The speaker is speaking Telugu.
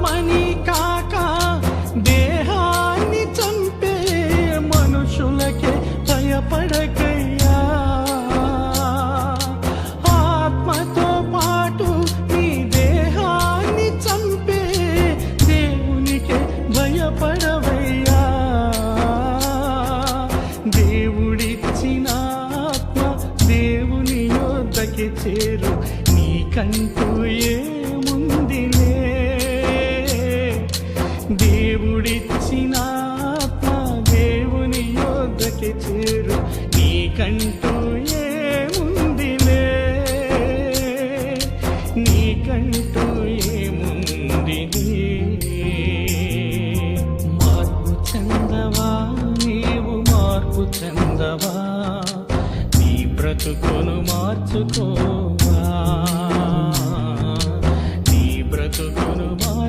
ఆత్మని కాక దేహాన్ని చంపే మనుషులకే భయపడకయ్యా. ఆత్మతో పాటు నీ దేహాన్ని చంపే దేవునికే భయపడవయ్యా. దేవుడిచ్చిన ఆత్మ దేవుని యొద్దకి చేరు. నీకంటూ ఏముందిలే దేవుడిచ్చిన ఆత్మ దేవుని యోధకి చేరు. నీకంటూ ఏముందిలే? నీకంటూ ఏముందిలే? మార్పు చెందవా? నీవు మార్పు చెందవా? నీ బ్రతుకును మార్చుకో